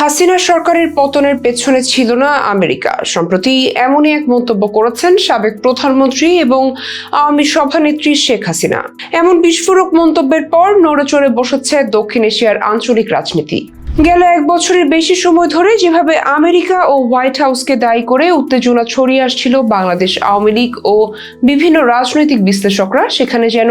হাসিনা সরকারের পতনের পেছনে ছিল না আমেরিকা। সম্প্রতি এমনই এক মন্তব্য করেছেন সাবেক প্রধানমন্ত্রী এবং আওয়ামী সভানেত্রী শেখ হাসিনা। এমন বিস্ফোরক মন্তব্যের পর নড়েচড়ে বসেছে দক্ষিণ এশিয়ার আঞ্চলিক রাজনীতি। গেল এক বছরের বেশি সময় ধরে যেভাবে আমেরিকা ও হোয়াইট হাউসকে দায়ী করে উত্তেজনা ছড়িয়ে আসছিল বাংলাদেশ আওয়ামী লীগ ও বিভিন্ন রাজনৈতিক বিশ্লেষকরা, সেখানে যেন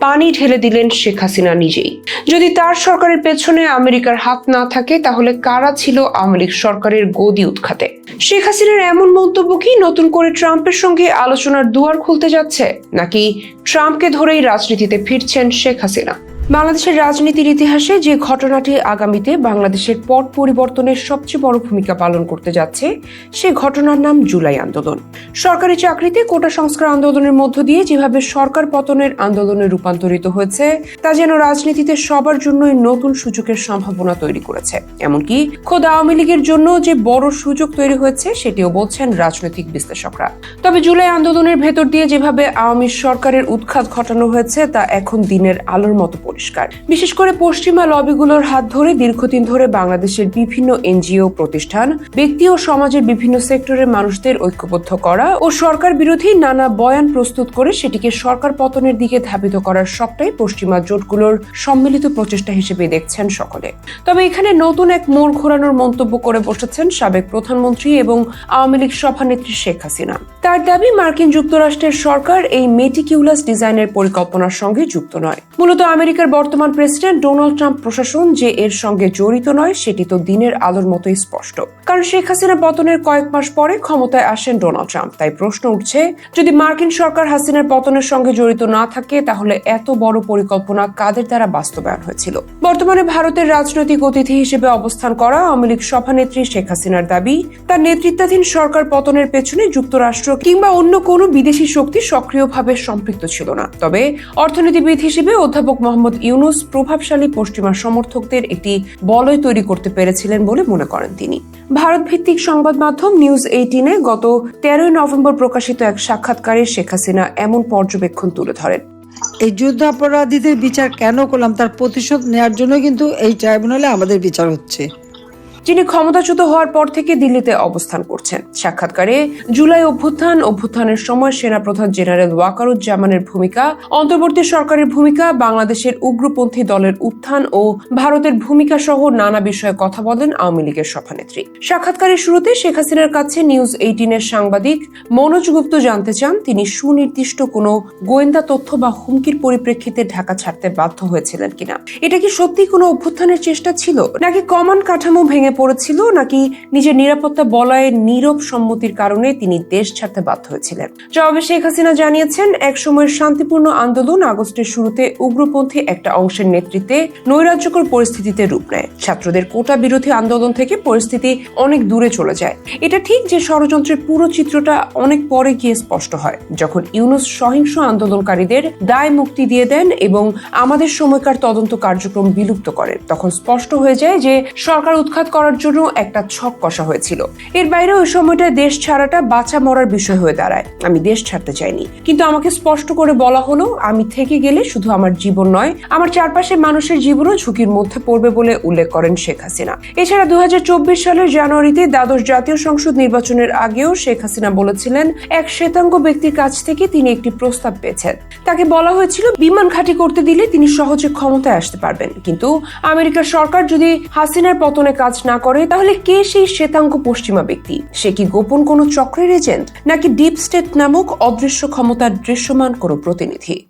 পানি ঢেলে দিলেন শেখ হাসিনা নিজেই। যদি তার সরকারের পেছনে আমেরিকার হাত না থাকে, তাহলে কারা ছিল আওয়ামী লীগ সরকারের গদি উৎখাতে? শেখ হাসিনার এমন মন্তব্য কি নতুন করে ট্রাম্পের সঙ্গে আলোচনার দুয়ার খুলতে যাচ্ছে? নাকি ট্রাম্পকে ধরেই রাজনীতিতে ফিরছেন শেখ হাসিনা? বাংলাদেশের রাজনীতির ইতিহাসে যে ঘটনাটি আগামীতে বাংলাদেশের পট পরিবর্তনের সবচেয়ে বড় ভূমিকা পালন করতে যাচ্ছে, সে ঘটনার নাম জুলাই আন্দোলন। সরকারি চাকরিতে কোটা সংস্কার আন্দোলনের মধ্য দিয়ে যেভাবে সরকার পতনের আন্দোলনে রূপান্তরিত হয়েছে, তা যেন রাজনীতিতে সবার জন্যই নতুন সুযোগের সম্ভাবনা তৈরি করেছে। এমনকি খোদ আওয়ামী লীগের জন্য যে বড় সুযোগ তৈরি হয়েছে, সেটিও বলছেন রাজনৈতিক বিশ্লেষকরা। তবে জুলাই আন্দোলনের ভেতর দিয়ে যেভাবে আওয়ামী সরকারের উৎখাত ঘটানো হয়েছে, তা এখন দিনের আলোর মতো পরিষ্কার। বিশেষ করে পশ্চিমা লবিগুলোর হাত ধরে দীর্ঘদিন ধরে বাংলাদেশের বিভিন্ন এনজিও প্রতিষ্ঠান, ব্যক্তি ও সমাজের বিভিন্ন সেক্টরের মানুষদের ঐক্যবদ্ধ করা ও সরকার বিরোধী নানা বয়ান প্রস্তুত করে সেটিকে সরকার পতনের দিকে ধাবিত করার সবটাই পশ্চিমা জোটগুলোর সম্মিলিত প্রচেষ্টা হিসেবে দেখছেন সকলে। তবে এখানে নতুন এক মোড় ঘোরানোর মন্তব্য করে বসেছেন সাবেক প্রধানমন্ত্রী এবং আওয়ামী লীগ সভানেত্রী শেখ হাসিনা। তার দাবি, মার্কিন যুক্তরাষ্ট্রের সরকার এই মেটিকিউলাস ডিজাইনের পরিকল্পনার সঙ্গে যুক্ত নয়। মূলত আমেরিকার বর্তমান প্রেসিডেন্ট ডোনাল্ড ট্রাম্প প্রশাসন যে এর সঙ্গে জড়িত নয়, সেটি তো দিনের আলোর মতোই স্পষ্ট। কারণ শেখ হাসিনা পতনের কয়েক মাস পরে ক্ষমতায় আসেন ডোনাল্ড ট্রাম্প। তাই প্রশ্ন উঠছে, যদি মার্কিন সরকার হাসিনার পতনের সঙ্গে জড়িত না থাকে, তাহলে এত বড় পরিকল্পনা কাদের দ্বারা বাস্তবায়ন হয়েছিল? বর্তমানে ভারতের রাজনৈতিক অতিথি হিসেবে অবস্থান করা আওয়ামী লীগ সভানেত্রী শেখ হাসিনার দাবি, তার নেতৃত্বাধীন সরকার পতনের পেছনে যুক্তরাষ্ট্র কিংবা অন্য কোনো বিদেশি শক্তি সক্রিয়ভাবে সম্পৃক্ত ছিল না। তবে অর্থনীতিবিদ হিসেবে অধ্যাপক মোহাম্মদ ইউনুস প্রভাবশালী পশ্চিমা সমর্থকদের একটি বলয় তৈরি করতে পেরেছিলেন বলে মনে করেন তিনি। ভারত ভিত্তিক সংবাদ মাধ্যম নিউজ এইটিনে গত তেরোই নভেম্বর প্রকাশিত এক সাক্ষাৎকারে শেখ হাসিনা এমন পর্যবেক্ষণ তুলে ধরেন। এই যুদ্ধাপরাধীদের বিচার কেন করলাম, তার প্রতিশোধ নেওয়ার জন্য কিন্তু এই ট্রাইব্যুনালে আমাদের বিচার হচ্ছে। যিনি ক্ষমতাচ্যুত হওয়ার পর থেকে দিল্লিতে অবস্থান করছেন। সাক্ষাৎকারে জুলাই অভ্যুত্থান, অভ্যুত্থানের সময় সেনাপ্রধান জেনারেল ওয়াকারুজ্জামানের ভূমিকা, অন্তর্বর্তী সরকারের ভূমিকা, বাংলাদেশের উগ্রপন্থী দলের উত্থান ও ভারতের ভূমিকা সহ নানা বিষয়ে কথা বলেন আওয়ামী লীগের সভানেত্রী। সাক্ষাৎকারের শুরুতে শেখ হাসিনার কাছে নিউজ এইটিনের সাংবাদিক মনোজ গুপ্ত জানতে চান, তিনি সুনির্দিষ্ট কোনো গোয়েন্দা তথ্য বা হুমকির পরিপ্রেক্ষিতে ঢাকা ছাড়তে বাধ্য হয়েছিলেন কিনা। এটা কি সত্যি কোনো অভ্যুত্থানের চেষ্টা ছিল, নাকি কমান কাঠামো ভেঙে পড়েছিল নাকি নিজের নিরাপত্তা বলয়ের নীরব সম্মতির কারণে তিনি দেশ ছাড়তে বাধ্য হয়েছিলেন? জবাবে শেখ হাসিনা জানিয়েছেন এক সময়ের শান্তিপূর্ণ আন্দোলন আগস্টের শুরুতে উগ্রপন্থী একটা অংশের নেতৃত্বে নৈরাজ্যকর পরিস্থিতিতে রূপ নেয়। ছাত্রদের কোটা বিরোধী আন্দোলন থেকে পরিস্থিতি অনেক দূরে চলে যায়। এটা ঠিক যে ষড়যন্ত্রের পুরো চিত্রটা অনেক পরে গিয়ে স্পষ্ট হয়। যখন ইউনুস সহিংস আন্দোলনকারীদের দায় মুক্তি দিয়ে দেন এবং আমাদের সময়কার তদন্ত কার্যক্রম বিলুপ্ত করেন তখন স্পষ্ট হয়ে যায় যে সরকার উৎখাত করার জন্য একটা ছক কষা হয়েছিল। এর বাইরে ওই সময়টা দেশ ছাড়াটা বাঁচা মরার বিষয় হয়ে দাঁড়ায়। আমি দেশ ছাড়তে চাইনি। কিন্তু আমাকে স্পষ্ট করে বলা হলো, আমি থেকে গেলে শুধু আমার জীবন নয়, আমার চারপাশে মানুষের জীবনও ঝুঁকির মধ্যে পড়বে বলে উল্লেখ করেন শেখ হাসিনা। এছাড়া দু সালের জানুয়ারিতে দ্বাদশ জাতীয় সংসদ নির্বাচনের আগেও শেখ হাসিনা বলেছিলেন, এক শ্বেতাঙ্গ ব্যক্তির কাছ থেকে তিনি একটি প্রস্তাব পেয়েছেন। তাকে বলা হয়েছিল, বিমান ঘাঁটি করতে দিলে তিনি সহজে ক্ষমতায় আসতে পারবেন। কিন্তু আমেরিকার সরকার যদি হাসিনার পতনে কাজ না করে, তাহলে কে সেই শ্বেতাঙ্গ পশ্চিমা ব্যক্তি? সে কি গোপন কোনো চক্রের এজেন্ট, নাকি ডিপ স্টেট নামক অদৃশ্য ক্ষমতার দৃশ্যমান কোনো প্রতিনিধি?